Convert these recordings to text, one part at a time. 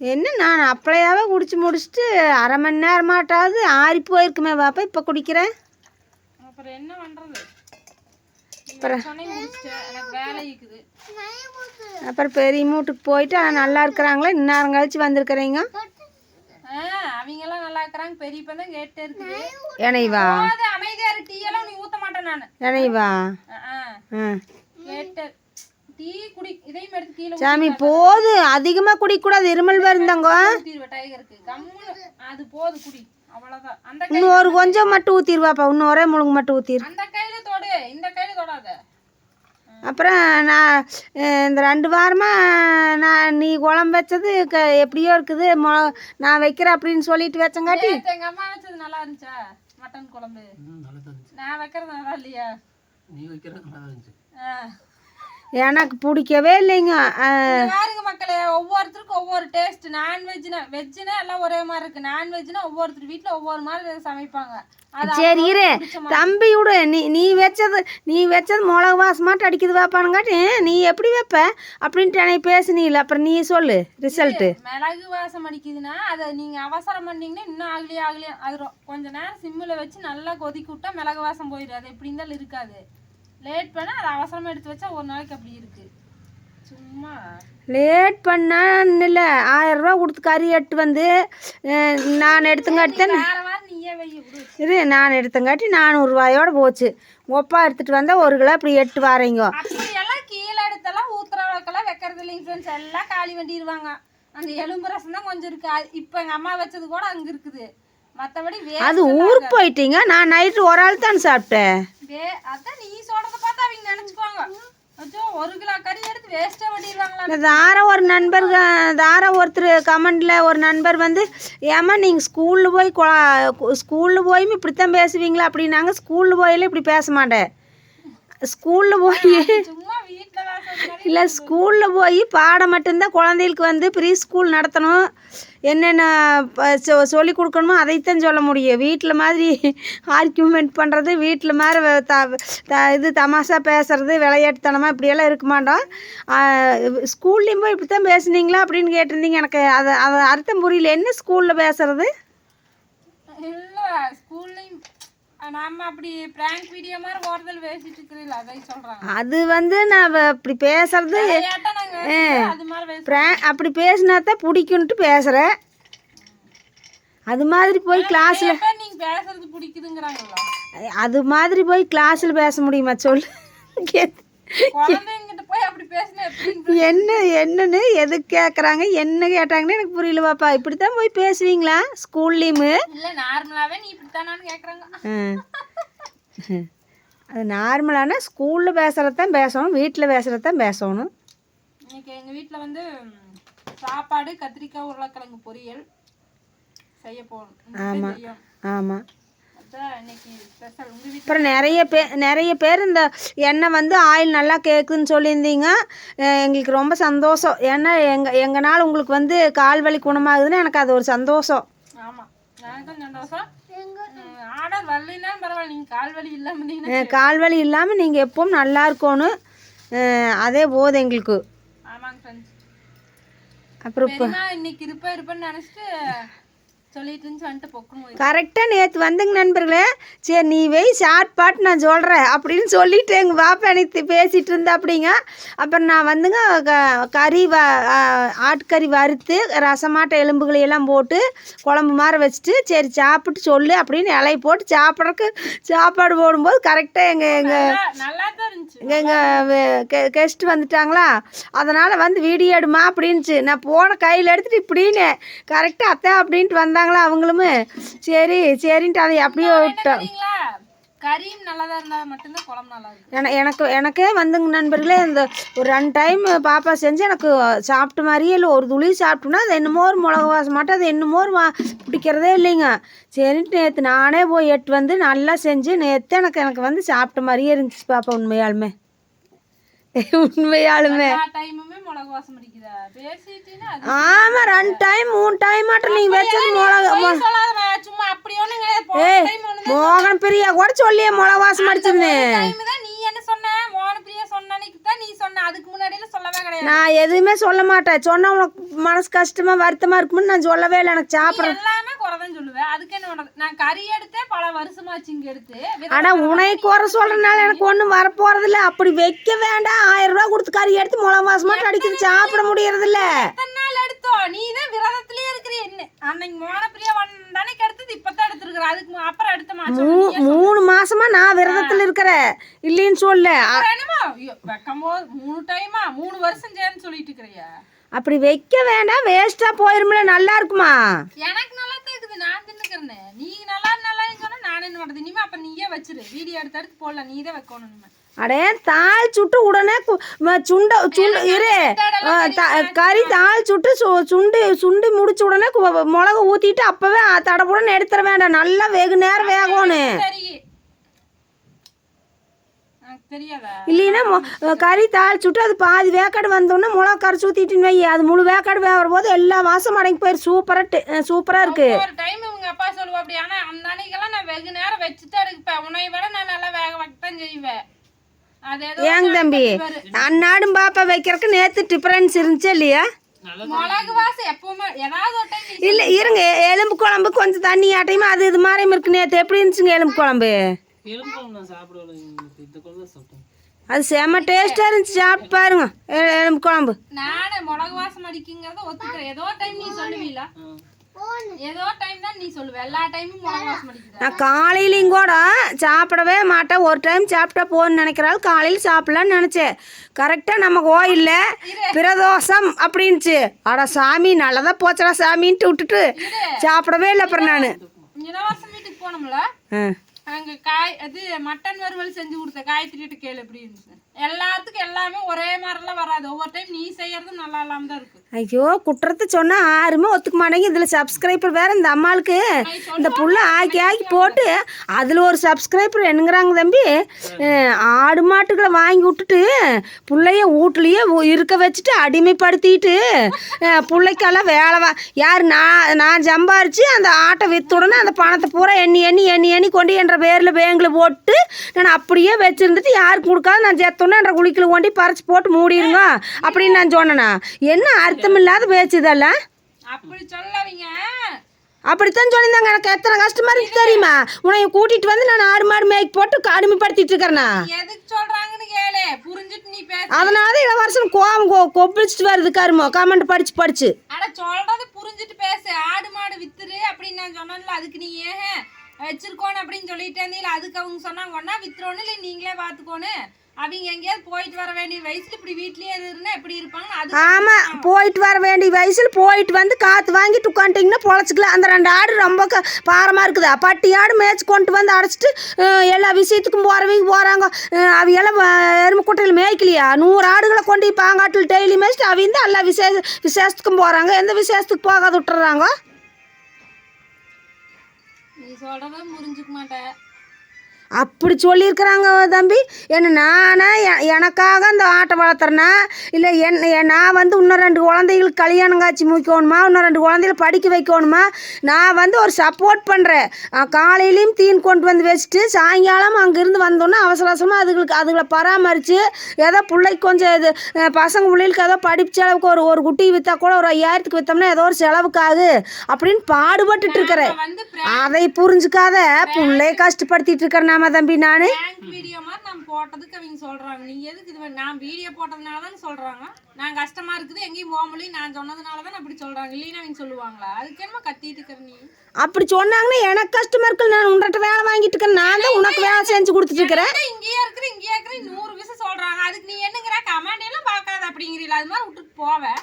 என்ன நான் அப்படியாவே குடிச்சு முடிச்சுட்டு அரை மணி நேரமாட்டாவது ஆறி போயிருக்குமே பாப்பா இப்போ குடிக்கிறேன். அப்புறம் என்ன பண்றது? அப்புறம் பெரிய மூட்டுக்கு போயிட்டு ஆ, நல்லா இருக்கிறாங்களா? இந்நேரம் கழிச்சு வந்திருக்கிறீங்க? ஆ அவங்க எல்லாம் நல்லா இருக்கிறாங்க. பெரியப்ப தான் கேட்டே இருக்குது. இணைவா அமைதியா இரு. டீ எல்லாம் நீ ஊத்த மாட்டேன் நானு. இணைவா கேட்டு டீ குடி இதையும் எடுத்து கீழே சாமி போது. அதிகமாக குடிக்கக்கூடாது. இருமல் வருந்தாங்க அது போது குடி. அவ்வளவுதான். அந்த கை இன்னும் ஒரு கொஞ்சம் மட்டும் ஊற்றிடுவாப்பா இன்னும் ஒரே முழுங்கு மட்டும் ஊற்றிடு அந்த கையில தொடு. இந்த கையில தொடாத. அப்புறம் நான் இந்த ரெண்டு வாரமாக நான் நீ குழம்பு வச்சது க எப்படியோ இருக்குது. மொ நான் வைக்கிறேன் அப்படின்னு சொல்லிட்டு வச்சங்காட்டி. நேத்து எங்க அம்மா வச்சது நல்லா இருந்துச்சா? மட்டன் குழம்பு. நான் வைக்கிறது நல்லா இல்லையா? நீ வைக்கிறது நல்லா இருந்துச்சு. ஆ. எனக்கு பிடிக்கவே இல்லைங்க. பாருங்க மக்களே? ஒவ்வொருத்தருக்கும் ஒவ்வொரு டேஸ்ட் நான்வெஜ்னா வெஜ்னா எல்லாம் ஒரே மாதிரி இருக்கு. நான்வெஜ்னா ஒவ்வொருத்தர் வீட்ல ஒவ்வொரு மாதிரி சமைப்பாங்க. சரி இரு. தம்பி விடு. நீ நீ வச்சது நீ வச்சது மிளகு வாசமாட்டு அடிக்குது வாப்பானுங்காட்டி நீ எப்படி வைப்ப? அப்படின்ட்டு எனக்கு பேசுனீல. அப்புறம் நீ சொல்லு ரிசல்ட்டு மிளகு வாசம் அடிக்குதுன்னா அதை நீங்க அவசரம் பண்ணீங்கன்னா இன்னும் ஆகலையே ஆகலையே. அது கொஞ்ச நேரம் சிம்மில் வச்சு நல்லா கொதிக்க விட்டா மிளகு வாசம் போயிடும். அது எப்படி இருந்தாலும் இருக்காது. லேட் பண்ணா அதை அவசரமா எடுத்து வச்சா ஒரு நாளைக்கு அப்படி இருக்கு. சும்மா. லேட் பண்ணான்னு இல்லை ஆயிரம் ரூபா கொடுத்து கறி எட்டு வந்து நான் எடுத்துங்காட்டி இது நான் எடுத்தங்காட்டி நானூறுரூவாயோட போச்சு. ஒப்பா எடுத்துகிட்டு வந்தால் ஒரு கிலோ இப்படி எட்டு வாரீங்க. அப்படியெல்லாம் கீழே எடுத்தெல்லாம் ஊத்துற அளவுக்கெல்லாம் வைக்கிறது இல்லைங்க ஃப்ரெண்ட்ஸ் எல்லாம் காலி வண்டிடுவாங்க. அந்த எலும்பு ரசம் தான் கொஞ்சம் இருக்கு. அது- இப்ப எங்க அம்மா வச்சது கூட அங்க இருக்குது. அது ஊருக்கு போயிட்டீங்க? நான் நைட்டு ஒரு ஆள் தான் சாப்பிட்டேன். வே அதான் நீ சொல்றத பார்த்தா அவங்க நினைச்சுக்குவாங்க. அச்சோ ஒரு கிலோ கறி எடுத்து தார ஒரு நண்பர் தார ஒருத்தர் கமெண்டில் ஒரு நண்பர் வந்து ஏம்மா நீங்கள் ஸ்கூலில் போய் ஸ்கூலில் போயும் இப்படித்தான் பேசுவீங்களா? அப்படின்னாங்க. ஸ்கூலில் போயில இப்படி பேச மாட்டேன். ஸ்கூலில் போய் சும்மா இல்லை ஸ்கூலில் போய் பாடம் மட்டும்தான் குழந்தைகளுக்கு வந்து ப்ரீ ஸ்கூல் நடத்தணும். என்னென்ன சொல்லி கொடுக்கணுமோ அதைத்தான் சொல்ல முடியும். வீட்டில் மாதிரி ஆர்கியூமெண்ட் பண்ணுறது வீட்டில் மாதிரி வ- த த இது தமாஷா பேசுகிறது விளையாட்டுத்தனமாக இப்படியெல்லாம் இருக்க மாட்டோம். ஸ்கூல்லேயும் போய் இப்படி தான் பேசுனீங்களா அப்படின்னு கேட்டிருந்தீங்க. எனக்கு அதை அதை அர்த்தம் புரியல. என்ன ஸ்கூலில் பேசுறது? இல்லை ஸ்கூல்லையும் நம்ம அப்படி பிராங்க் வீடியோ மாதிரி ஓரத்தில் பேசிட்டு இருக்கிறீங்களா அதை வந்து நான் அப்படி பேசுறது அப்படி பேசினா தான் பிடிக்குன்ட்டு பேசுகிறேன் அது மாதிரி போய் கிளாஸில் பேசுறது பிடிக்குதுங்கிறாங்களா? அது மாதிரி போய் கிளாஸில் பேச முடியுமா சொல்லு? என்ன என்னன்னு எதுக்கு கேட்குறாங்க என்ன கேட்டாங்கன்னு எனக்கு புரியல பாப்பா இப்படி தான் போய் பேசுவீங்களா? ஸ்கூல்லேயுமே இல்ல நார்மலாவே நீ இப்படித்தானான்னு கேக்குறாங்க. அது நார்மலான ஸ்கூலில் பேசுகிறது தான் பேசணும் வீட்டில் பேசுகிறது தான் பேசணும். இன்னைக்கு எங்க வீட்ல வந்து சாப்பாடு கத்திரிக்காய் உருளைக்கிழங்கு பொரியல் செய்ய போகணும் ஆமா. செய்யும் ஆமாம் அப்புறம் நிறைய பேர் நிறைய பேர் இந்த எண்ணெய் வந்து ஆயில் நல்லா கேட்குதுன்னு சொல்லியிருந்தீங்க. எங்களுக்கு ரொம்ப சந்தோஷம். ஏன்னா எங்கள் எங்களால் உங்களுக்கு வந்து கால் வலி குணமாகுதுன்னு எனக்கு அது ஒரு சந்தோஷம். ஆமா. எனக்கும் சந்தோஷம். கால் வலி இல்லாமல் நீங்கள் எப்பவும் நல்லா இருக்கணும். அதே போதும் எங்களுக்கு. அப்புறம் இப்போ இன்னைக்கு இருப்பேன் இருப்பேன்னு நினைச்சிட்டு கரெக்டாக நேற்று வந்துங்க நண்பர்களே. சரி நீ வெய் ஷார்ட் பாட் நான் சொல்கிறேன் அப்படின்னு சொல்லிட்டு எங்கள் பாப்பா எனக்கு பேசிகிட்டு இருந்தா அப்படிங்க அப்புறம் நான் வந்துங்க க- கறி வ ஆ- ஆட்டுக்கறி வறுத்து ரசமாட்ட எலும்புகளை எல்லாம் போட்டு குழம்பு மாதிரி வச்சுட்டு சரி சாப்பிட்டு சொல்லு அப்படின்னு இலையை போட்டு சாப்பிட்றதுக்கு சாப்பாடு போடும்போது கரெக்டாக எங்கள் எங்கள் எங்கள் கெஸ்ட் வந்துட்டாங்களா? அதனால் வந்து வீடியோ எடுமா அப்படின்ச்சு நான் போன கையில் எடுத்துட்டு இப்படின்னு. கரெக்டாக அத்தை அப்படின்ட்டு வந்தாங்களா அவங்களுமே? சரி சரின்ட்டு அதை அப்படியே விட்டோம் கறியும் நல்லதா இருந்தா மட்டும்தான் குழம்பு நல்லா இருக்கும். எனக்கு எனக்கே வந்துங்க நண்பர்களே இந்த ஒரு ரெண்டு டைம் பாப்பா செஞ்சு எனக்கு சாப்பிட்ட மாதிரியே இல்லை. ஒரு துளி சாப்பிட்டோன்னா அது என்னமோ ஒரு மிளகு வாசம் மாட்டோம் அது என்னமோ வா- பிடிக்கிறதே இல்லைங்க. சரின்ட்டு நேற்று நானே போய் எட்டு வந்து நல்லா செஞ்சு நேற்று எனக்கு எனக்கு வந்து சாப்பிட்ட மாதிரியே இருந்துச்சு பாப்பா உண்மையாலுமே. உண்மையாலுமே. எல்லா ஆமா ரெண்டு டைம் மூணு டைம் மட்டும் நீங்க வச்சது மிளகு சும்மா மோகன் பிரியா கூட சொல்லியே மிளகு வாசம் அடிச்சிருந்தேன் டைம் தான் நீ என்ன சொன்ன மோகன பிரியா சொன்ன அன்னைக்கு தான் நீ சொன்ன. அதுக்கு முன்னாடியில சொல்லவே கிடையாது. நான் எதுவுமே சொல்ல மாட்டேன். சொன்னா உனக்கு மனசு கஷ்டமா வருத்தமா இருக்கும்னு நான் சொல்லவே இல்லை. எனக்கு நீ சாப்பிட எல்லாமே குறைதான் சொல்லுவேன் அதுக்கு என்ன பண்றது நான் கறி எடுத்தே பல வருஷமாச்சு இங்க எடுத்து ஆனா உனை குறை சொல்றதுனால எனக்கு ஒன்றும் வரப்போறதில்ல. அப்படி வைக்க வேண்டாம். ஆயிரம் ரூபாய் கொடுத்து கறி எடுத்து முளை மாசமாட்டு அடிக்கிறது சாப்பிட முடியறதில்ல. எத்தனை நாள் எடுத்தோம் நீ தான் விரதத்திலேயே இருக்கிற என்ன அன்னைக்கு மோன பிரியா வந்தானே எடுத்தது இப்பதான் அதுக்கு அப்புறம் எடுத்த மாசம் மூணு மாசமா நான் விரதத்தில் இருக்கிறேன் இல்லைன்னு சொல்ல வைக்கும் மூணு டைமா மூணு வருஷம் சேர்ந்து சொல்லிட்டு இருக்கிறியா. அப்படி வைக்க வேண்டாம். வேஸ்டா போயிருமில்ல நல்லா இருக்குமா? எனக்கு நல்லா தான் இருக்குது நான் தின்னுக்கிறேன். நீ நல்லா நல்லா சொன்னா நான் என்ன பண்றது? இனிமே அப்ப நீயே வச்சிரு. வீடியோ எடுத்து எடுத்து போடலாம். நீ தான் வைக்கணும் அடே தாள் சுட்டு உடனே சுண்ட சுண்டு இரு. கறி தாள் சுட்டு சு- சுண்டி சுண்டி முடிச்ச உடனே மிளகா ஊத்திட்டு அப்பவே தடபுடன்னு எடுத்துட வேண்டாம். நல்லா வெகு நேரம் வேகணும் இல்லைன்னா கறி தாள் சுட்டு அது பாதி வேக்காடு வந்தோடனே மிளகா கரைச்சி ஊற்றிட்டுன்னு வை அது முழு வேக்காடு வேகிற போது எல்லா மாதம் அடங்கி போயிரு சூப்பராக சூப்பராக இருக்கு. டைம் இவங்க அப்பா சொல்லுவா அப்படி ஆனா அந்த அன்னைக்கெல்லாம் நான் வெகு நேரம் வச்சுதான் எடுப்பேன். உன்னை விட நான் நல்லா வேக வைக்கத்தான் செய்வேன். ஏங்க தம்பி? அன்னாடும் பாப்பா வைக்கிறதுக்கு நேற்று டிஃப்ரென்ஸ் இருந்துச்சா இல்லையா? இல்லை இருங்க. எலும்பு குழம்பு கொஞ்சம் தண்ணி ஆட்டையுமா? அது இது மாதிரியும் இருக்கு. நேற்று எப்படி இருந்துச்சுங்க எலும்பு குழம்பு? அது செம்ம டேஸ்ட்டாக இருந்துச்சு. சாப்பிட்டு பாருங்க. எலும்பு குழம்பு. நானே மிளகு வாசம் அடிக்குங்கிறத ஒத்துக்கிறேன். ஏதோ டைம் நீ சொல்லுவீல. ஏதோ டைம் தான் நீ சொல்லுவ. எல்லா டைமும் மிளகு வாசம் அடிக்குது? நான் காலையிலையும் கூட சாப்பிடவே மாட்டேன். ஒரு டைம் சாப்பிட்டா போதும்னு நினைக்கிறாள். காலையில் சாப்பிடலான்னு நினச்சேன். கரெக்டாக நம்ம கோயிலில் பிரதோஷம் அப்படின்ச்சு அட சாமி நல்லதா போச்சடா சாமின்ட்டு விட்டுட்டு சாப்பிடவே இல்லை அப்புறம் நான். இளவரசம் வீட்டுக்கு போனோம்ல? அங்க காய் அது மட்டன் வறுவல் செஞ்சு கொடுத்த காயத்ரிட்டு கேளு எப்படி இருந்துச்சு எல்லாத்துக்கும் எல்லாமே ஒரே மாதிரிலாம் வராது. ஒவ்வொரு டைம் நீ செய்யறதும் நல்லா இல்லாம தான் இருக்கு. ஐயோ குற்றத்தை சொன்னால் யாருமே ஒத்துக்க மாட்டேங்க இதில் சப்ஸ்கிரைபர் வேற இந்த அம்மாளுக்கு இந்த புள்ள ஆக்கி ஆக்கி போட்டு அதில் ஒரு சப்ஸ்கிரைபர் என்னங்கிறாங்க தம்பி. ஆடு மாட்டுகளை வாங்கி விட்டுட்டு புள்ளைய வீட்லேயே இருக்க வச்சுட்டு அடிமைப்படுத்திட்டு புள்ளைக்கெல்லாம் வேலை வா யார் நான் நான் சம்பாரித்து அந்த ஆட்டை விற்ற உடனே அந்த பணத்தை பூரா எண்ணி எண்ணி எண்ணி எண்ணி கொண்டு என்ற பேரில் பேங்கில் போட்டு நான் அப்படியே வச்சுருந்துட்டு யாருக்கு கொடுக்காது நான் செத்தோன்னே என்ற குளிக்கில் கொண்டு பறிச்சு போட்டு மூடிடுங்க அப்படின்னு நான் சொன்னேனா. என்ன அர்த்தமில்லாத பேச்சு இதெல்லாம்? அப்படி சொல்லாதீங்க. அப்படித்தான் சொல்லியிருந்தாங்க. எனக்கு எத்தனை கஷ்டமா இருக்கு தெரியுமா? உன்னை கூட்டிட்டு வந்து நான் ஆடு மாடு மேய்க்கு போட்டு அடிமைப்படுத்திட்டு இருக்கிறேனா? எதுக்கு சொல்றாங்கன்னு கேளு. புரிஞ்சுட்டு நீ பேச. அதனால தான் இளவரசன் கோவம் கொ கொப்பளிச்சுட்டு வருது கருமோ. கமெண்ட் படிச்சு படிச்சு. அட சொல்றது புரிஞ்சுட்டு பேசு. ஆடு மாடு வித்துரு அப்படின்னு நான் சொன்னேன்ல அதுக்கு நீ ஏன் வச்சிருக்கோன்னு அப்படின்னு சொல்லிட்டே இருந்தீங்களா அதுக்கு அவங்க சொன்னாங்க. ஒன்னா வித்துறோன்னு இல்லை நீங்களே பார்த்துக்கோன்னு. அவங்க எங்கேயாவது போயிட்டு வர வேண்டிய வயசுல இப்படி வீட்லயே இருந்தா எப்படி இருப்பாங்க அது ஆமா போயிட்டு வர வேண்டிய வயசுல போயிட்டு வந்து காத்து வாங்கிட்டு உட்காந்துட்டிங்கன்னா பொழைச்சிக்கலாம். அந்த ரெண்டு ஆடு ரொம்ப க பாரமாக இருக்குதா. பட்டி ஆடு மேய்ச்சி கொண்டு வந்து அடைச்சிட்டு எல்லா விஷயத்துக்கும் போகிறவங்க போகிறாங்க அவையெல்லாம் எருமை குட்டையில் மேய்க்கலையா? நூறு ஆடுகளை கொண்டு பாங்காட்டில் டெய்லி மேய்ச்சிட்டு அவங்க தான் எல்லா விசேஷ விசேஷத்துக்கும் போகிறாங்க எந்த விசேஷத்துக்கு போகாத விட்டுறாங்க? நீ சொல்றதும் புரிஞ்சுக்க மாட்டேன். அப்படி சொல்லியிருக்கிறாங்க தம்பி. என்ன நானே எனக்காக அந்த ஆட்டை வளர்த்துறேன்னா இல்லை என் நான் வந்து இன்னும் ரெண்டு குழந்தைகளுக்கு கல்யாணம் காட்சி முடிக்கணுமா இன்னும் ரெண்டு குழந்தைகளை படிக்க வைக்கணுமா? நான் வந்து ஒரு சப்போர்ட் பண்ணுறேன் காலையிலையும் தீன் கொண்டு வந்து வச்சுட்டு சாயங்காலம் அங்கேருந்து வந்தோன்னே அவசர அவசரமாக அதுகளுக்கு அதுகளை பராமரித்து ஏதோ பிள்ளைக்கு கொஞ்சம் இது பசங்க பிள்ளைகளுக்கு ஏதோ படிப்பு செலவுக்கு ஒரு ஒரு குட்டி விற்றா கூட ஒரு ஐயாயிரத்துக்கு விற்றோம்னா ஏதோ ஒரு செலவுக்காகு அப்படின்னு பாடுபட்டுட்டு இருக்கிறேன். அதை புரிஞ்சுக்காத புள்ளைய கஷ்டப்படுத்திட்டு இருக்கிற நாம தம்பி நானு? வீடியோ மாதிரி நம்ம போட்டதுக்கு அவங்க சொல்றாங்க. நீங்க எதுக்கு இது நான் வீடியோ போட்டதுனால தான் சொல்றாங்க. நான் கஷ்டமா இருக்குது எங்கேயும் போக முடியும் நான் சொன்னதுனால தான் அப்படி சொல்றாங்க. இல்லைன்னா அவங்க சொல்லுவாங்களா? அதுக்கு என்னமோ கத்திட்டு இருக்கிற நீ. அப்படி சொன்னாங்கன்னா எனக்கு கஷ்டமா இருக்கு நான் உன்கிட்ட வேலை வாங்கிட்டு இருக்கேன். நான் தான் உனக்கு வேலை செஞ்சு கொடுத்துட்டு இருக்கிறேன். என்ன இங்கேயே இருக்கிற இங்கேயே இருக்கிற நூறு விஷயம் சொல்றாங்க. அதுக்கு நீ என்னங்கிற? கமெண்ட் எல்லாம் பார்க்காத அப்படிங்கிறீல அது மாதிரி விட்டுட்டு போவேன்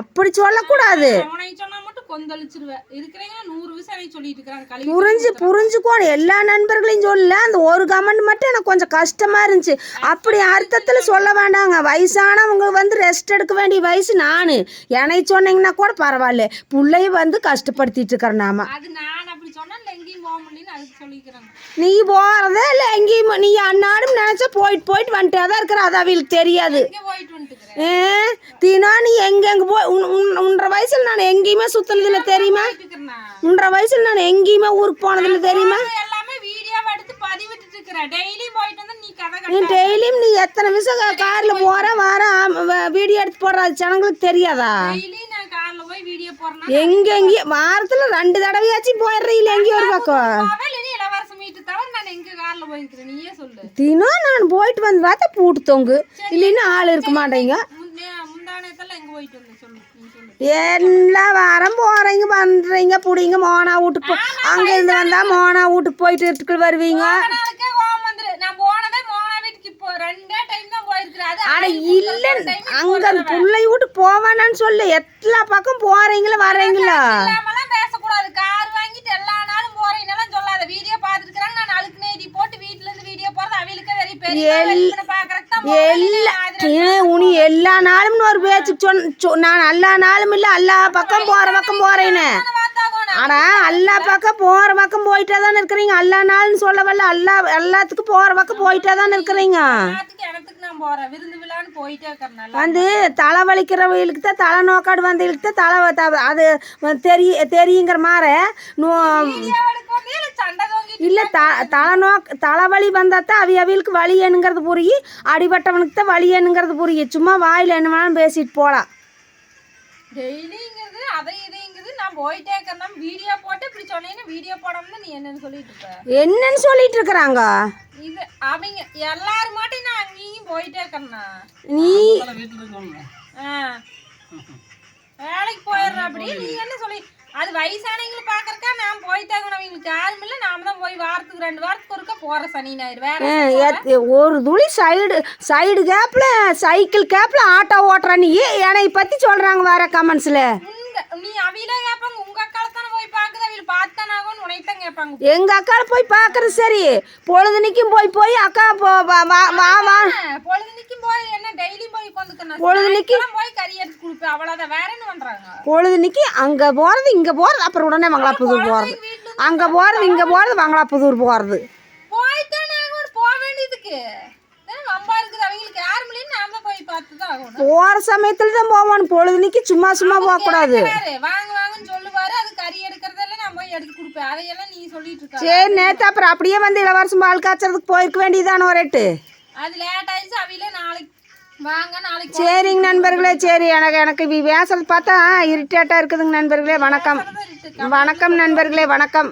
அப்படி சொல்லக்கூடாது. உனக்கு சொன்னா கொந்தளிச்சிருவேன் இருக்கிறவங்க நூறு விஷயம் எனக்கு சொல்லிட்டு இருக்கிறாங்க புரிஞ்சு புரிஞ்சுக்கோணும் எல்லா நண்பர்களையும் சொல்லல. அந்த ஒரு கமெண்ட் மட்டும் எனக்கு கொஞ்சம் கஷ்டமா இருந்துச்சு. அப்படி அர்த்தத்தில் சொல்ல வேண்டாங்க. வயசானவங்க வந்து ரெஸ்ட் எடுக்க வேண்டிய வயசு நான். என்னை சொன்னீங்கன்னா கூட பரவாயில்ல. பிள்ளைய வந்து கஷ்டப்படுத்திட்டு இருக்கிறேன் நாம. அது நான் அப்படி சொன்னா எங்கேயும் போக முடியலன்னு அதுக்கு சொல்லிக்கிறாங்க. நீ போகிறதே இல்லை எங்கேயும் நீ அன்னாடும் நினச்சா போயிட்டு போயிட்டு வந்துட்டே தான் இருக்கிற அது அவங்களுக்கு தெரியாது. தீனா நீ எங்கெங்க போய் உன் உன்- உன்ற வயசுல நான் எங்கேயுமே சுத்தினதில்ல தெரியுமா? உன்ற வயசுல நான் எங்கேயுமே ஊருக்கு போனதில்ல தெரியுமா? டெய்லியும் நீ எத்தனை நிமிஷம் காரில் போகிற வர வீடியோ எடுத்து போடுற அது ஜனங்களுக்கு தெரியாதா? டெய்லி நான் கார்ல போய் வீடியோ போறேன்னா எங்கே எங்கேயும் வாரத்தில் ரெண்டு தடவையாச்சும் போயிடுறீங்களா எங்கேயோ ஒரு பக்கம். நான் தினம் நான் போயிட்டு வந்து பார்த்தா பூட்டு தொங்கு. இல்லைன்னா ஆள் இருக்க மாட்டேங்க. எல்லா வாரம் போகிறீங்க பண்ணுறீங்க பிடிங்க மோனா வீட்டுக்கு போ. அங்கேருந்து வந்தால் மோனா வீட்டுக்கு போயிட்டு வீட்டுக்குள்ள வருவீங்க. அட இல்லை அங்கே பிள்ளை வீட்டுக்கு போவேனான்னு சொல்லு. எல்லா பக்கம் போகிறீங்களா வர்றீங்களா இல்லாமலாம் பேசக்கூடாது கார் வாங்கிட்டு எல்லா நாளும் போறீங்கலாம் சொல்லாத வீடியோ பார்த்துருக்காங்க நான் அழுக்கு நைட்டி போட்டு வீட்ல இருந்து வீடியோ போறது அவளுக்கு வெறி பெரிய பாக்குறதுக்கு தான் எல்லா ஏன் உனி எல்லா நாளும்னு ஒரு பேச்சுக்கு சொன்ன நான் எல்லா நாளும் இல்லை எல்லா பக்கம் போகிற பக்கம் போகிறேன்னு ஆனா எல்லா பக்கம் போகிற பக்கம் போயிட்டே தானே இருக்கிறீங்க. எல்லா நாள்னு சொல்ல வரல எல்லா எல்லாத்துக்கும் போகிற பக்கம் போயிட்டே தானே இருக்கிறீங்க வந்து தலை வலிக்கிறவங்களுக்கு தான் தலை நோக்காடு வந்தவங்களுக்கு தான் தலை அது தெரிய தெரியுங்கிற மாதிரி நோ இல்ல த தலை நோக் தலைவலி வந்தால் தான் அவி அவிகளுக்கு வலி என்னங்கிறது புரியும். அடிபட்டவனுக்கு தான் வலி என்னங்கிறது புரியும். சும்மா வாயில் என்ன வேணாலும் பேசிட்டு போகலாம் டெய்லிங்கிறது அதை போயிட்டே இருக்கிறேன் வீடியோ போட்டு இப்படி சொன்னீங்கன்னா வீடியோ போடாம நீ என்னன்னு சொல்லிட்டு இருக்க என்னன்னு சொல்லிட்டு இருக்கிறாங்க? இது அவங்க எல்லாரும் மாட்டும் நான் அங்கேயும் போயிட்டே இருக்கிறேன்னா நீ. வேலைக்கு போயிடுறேன் அப்படி. நீ என்ன சொல்லி அது வயசானவங்களை பாக்குறக்கா நான் போயிட்டே இருக்கணும் அவங்களுக்கு யாரும் இல்லை. நாம தான் போய் வாரத்துக்கு ரெண்டு வாரத்துக்கு ஒருக்கா போற சனி ஞாயிறு. வேற ஒரு துளி சைடு சைடு கேப்பில் சைக்கிள் கேப்பில் ஆட்டோ ஓட்டுற நீ. என்னை பற்றி சொல்கிறாங்க வேற கமெண்ட்ஸில் நீ அவிலே கேட்பாங்க உங்க அக்கால தானே போய் பாக்குது அவங்க பார்த்தானே ஆகும்னு உனைத்தான் கேட்பாங்க எங்கள் அக்காவை போய் பார்க்குறது சரி. பொழுதுனிக்கும் போய் போய் அக்கா போ வா வா வா வா. பொழுதுனிக்கும் போய் என்ன டெய்லி போய் உட்காந்துக்கணும் பொழுதுனிக்கு- போய் கறி எடுத்து கொடுப்பேன். அவ்வளவுதான். வேற என்ன பண்றாங்க? பொழுதுனிக்கு அங்கே போகிறது இங்கே போகிறது அப்புறம் உடனே மங்களாப்புதூர் வீட்டுல அங்கே போகிறது இங்கே போகிறது மங்களாப்புதூர் போகிறது போய்த்தானே ஆகணும். போக வேண்டியதுக்கு ஏன் வம்பா இருக்குது அவங்களுக்கு யாரும் இல்லைன்னு நாம தான் போகிற சமயத்தில் தான் போவோம் பொழுதுனிக்கு சும்மா சும்மா போகக்கூடாது கேட்கிறாரு, வாங்க வாங்கன்னு சொல்லுவாரு. அது கறி எடுக்கிறதெல்லாம் நான் போய் எடுத்து கொடுப்பேன். அதையெல்லாம் நீ சொல்லிட்டு இருக்க. சரி நேற்று அப்புறம் அப்படியே வந்து இளவரசம் பால் காய்ச்சறதுக்கு போயிருக்க வேண்டியதான ஒரு எட்டு அது லேட் ஆயிடுச்சு. அவையில நாளைக்கு வாங்க நாளைக்கு சரிங்க நண்பர்களே சரி. எனக்கு எனக்கு பேசுறது பார்த்தா இரிட்டேட்டாக இருக்குதுங்க நண்பர்களே. வணக்கம். வணக்கம் நண்பர்களே வணக்கம்.